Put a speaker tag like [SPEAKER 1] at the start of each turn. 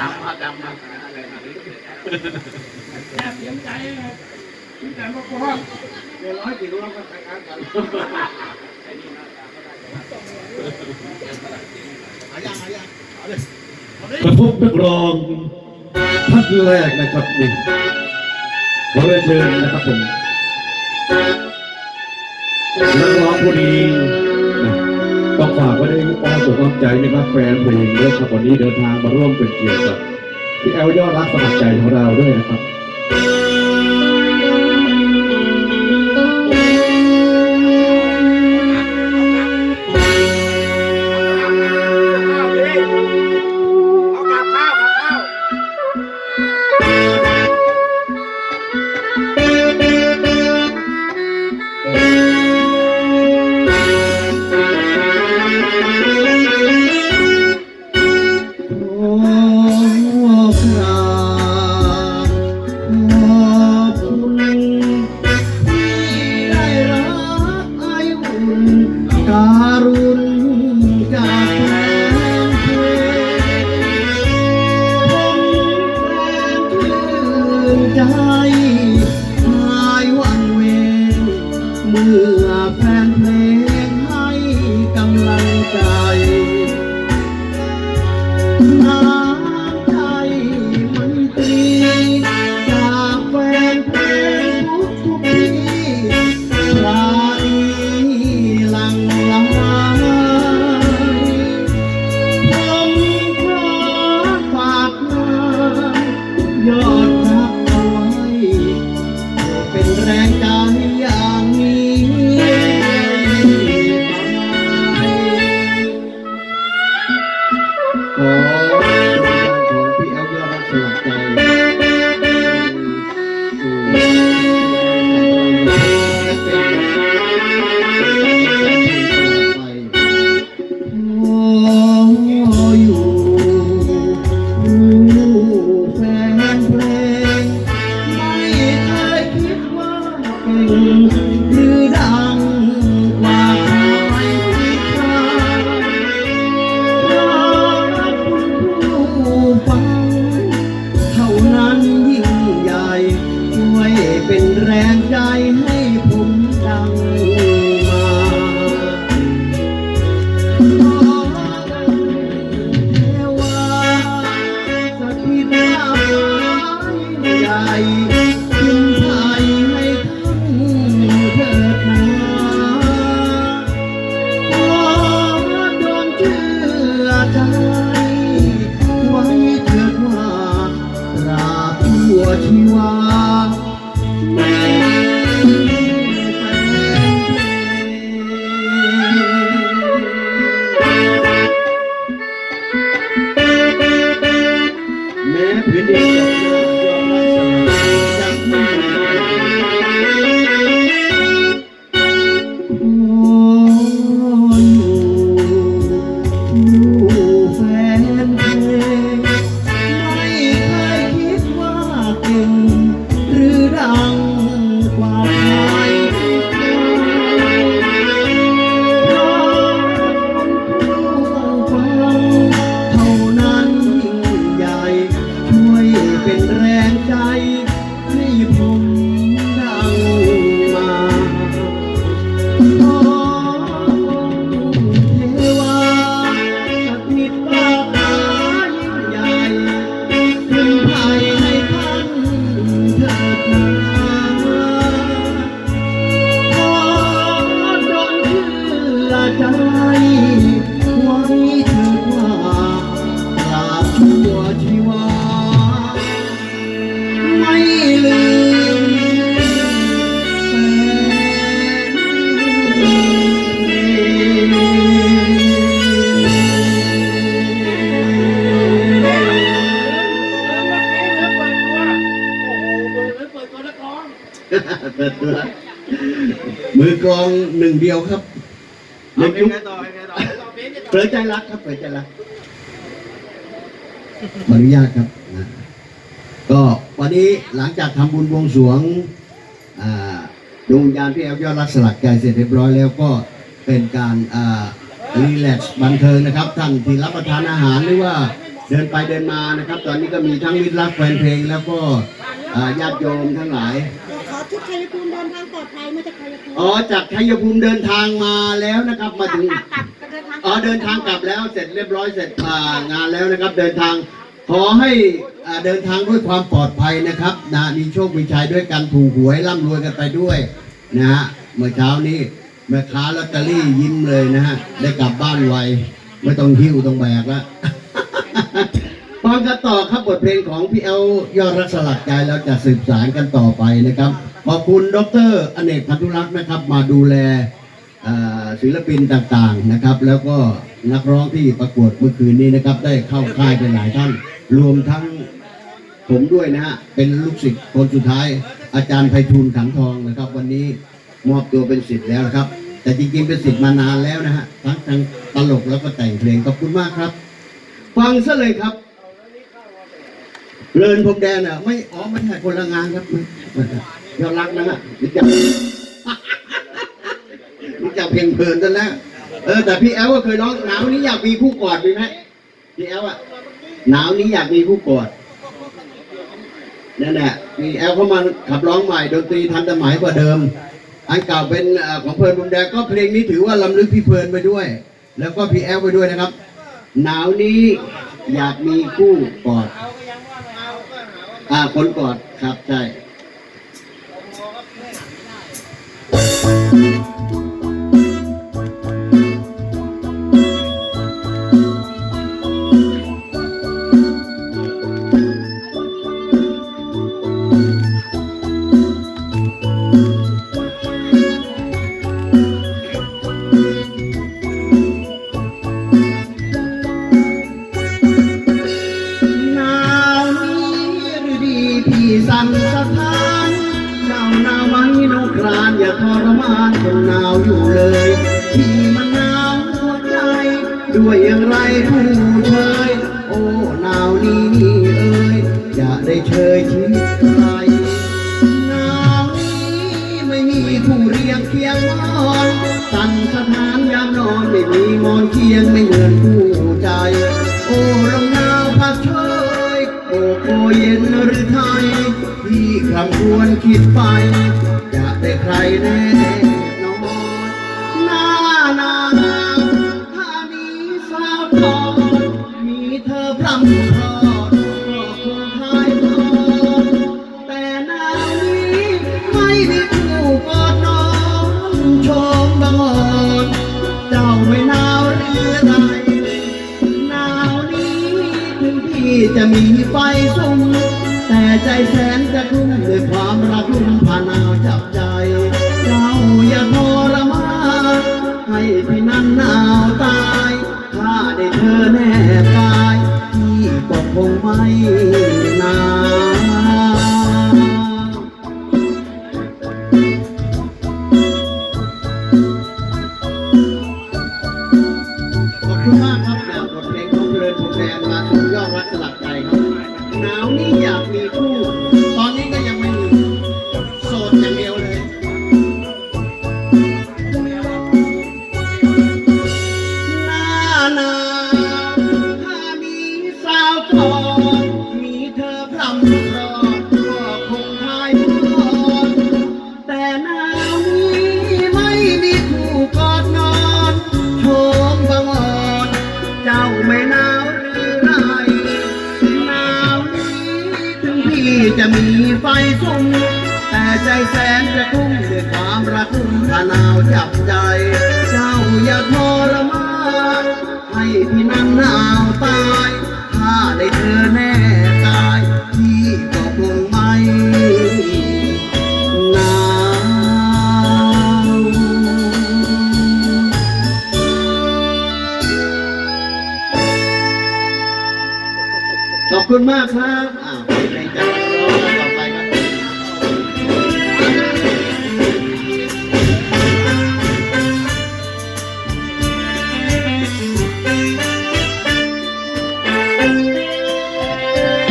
[SPEAKER 1] ดำมาดำมาอะไรมา
[SPEAKER 2] แอบเสียใจนะพี่แต่มาบอกว่าเดี๋ยวร้อยกี่รู้แล้วก็ไปกันกัน
[SPEAKER 3] กระทบนักรองท่านแรกนะครับนี่ขอเรียนเชิญนะครับผมนักร้องคน ความสุขความใจนะครับแฟนเพลงด้วยครับวันนี้เดินทางมาร่วมเป็นเกียรติกับพี่แอลยอดรักสมัครใจของเราด้วยนะครับ
[SPEAKER 2] บ
[SPEAKER 4] ชั่ว เปิดตัวมื
[SPEAKER 3] อก
[SPEAKER 4] ลองหนึ่งเดียวครับหนึ่งยุค
[SPEAKER 2] ต่อไปต่อต่อเพลง
[SPEAKER 4] เปิดใจรักครับเปิดใจรักขออนุญาตครับนะก็วันนี้หลังจากทำบุญบวงสรวงอ่าดวงวิญญาณพี่แอลยอดรักสลักใจเสร็จเรียบร้อยแล้วก็เป็นการอ่า
[SPEAKER 3] รีแลกซ์บันเทิงนะครับท่านที่รับประทานอาหารหรือว่าเดินไปเดินมานะครับ ตอนนี้ก็มีทั้งมิตรรักแฟนเพลงแล้วก็อ่าญาติโยมทั้งหลาย
[SPEAKER 5] ขอทุก ชัยภูมิเดินทางปลอดภัยมาจากชัยภูมิ
[SPEAKER 3] อ๋อจากชัยภูมิเดินทางมาแล้วนะครับ มาถึง
[SPEAKER 5] กลับกลับกลับเดินทาง
[SPEAKER 3] อ๋อเดินทางกลับแล้วเสร็จเรียบร้อยเสร็จอ่างานแล้วนะครับ เดินทางขอให้อ่าเดินทางด้วยความปลอดภัยนะครับนะมีโชคมีชัยด้วยกันถูกหวยร่ำรวยกันไปด้วยนะฮะเมื่อเช้านี้แม่ค้าลอตเตอรี่ยิ้มเลยนะฮะได้กลับบ้านไวไม่ต้องหิ้วต้องแบกแล้วฟังกันต่อครับบทเพลงของพี่เอลยอดรักสลักใจแล้วจะสืบสารกันต่อไปนะครับ ขอบคุณดรอเนกพันธุรักษ์นะครับ มาดูแลศิลปินต่างๆนะครับ แล้วก็นักร้องที่ประกวดเมื่อคืนนี้นะครับ ได้เข้าค่ายไปหลายท่าน รวมทั้งผมด้วยนะฮะเป็นลูกศิษย์คนสุดท้าย อาจารย์ไพฑูรย์ขันทองนะครับ วันนี้มอบตัวเป็นศิษย์แล้วนะครับ แต่จริงๆเป็นศิษย์มานานแล้วนะฮะทั้งทางตลกแล้วก็แต่งเพลงขอบคุณมากครับ ฟังซะเลยครับเลินพรมแดนอะไม่อ๋อไม่ใช่คนละงานครับ ยอดรักนะฮะรู้จักรู้จักเพลงเพลินซะแล้วเออแต่พี่แอลก็เคยร้องหนาวนี้อยากมีผู้กอดมีไหมพี่แอลอะหนาวนี้อยากมีผู้กอดนั่นแหละพี่แอลเขามาขับร้องใหม่ดนตรีทันสมัยกว่าเดิมอันเก่าเป็นของเพลินพรมแดงก็เพลงนี้ถือว่าล้ำลึกพี่เพลินไปด้วย แล้วก็พี่แอลไปด้วยนะครับ หนาวนี้อยากมีคู่กอดอ่าคนกอดครับใช่ หนาวนี้หรือดีพี่ สั่นสะท้า หนาวไหมน้องครานอย่าทรมานคนหนาวอยู่เลยที่มันหนาวหัวใจ ด้วยอย่างไรผู้เชยโอ้หนาวนี้นี่เอ้ยอย่าได้เชยชิดใครห จะมีไฟสุ่มแต่ใจแสนจะทุ่มด้วยความรักลุ่มผ่านหนาวจับใจเจ้าอย่าทรมานให้พี่นั้นหนาวตายถ้าได้เธอแนบกายพี่ก็คงไม่ จะมีไฟสุ่มแต่ใจแสนจะทุ่มด้วยความรักลุ่มถ้าหนาวจับใจ เจ้าอย่าทรมานให้พี่นั้นหนาวตาย ถ้าได้เธอแน่กายพี่ก็คงไม่หนาวขอบคุณมากครับ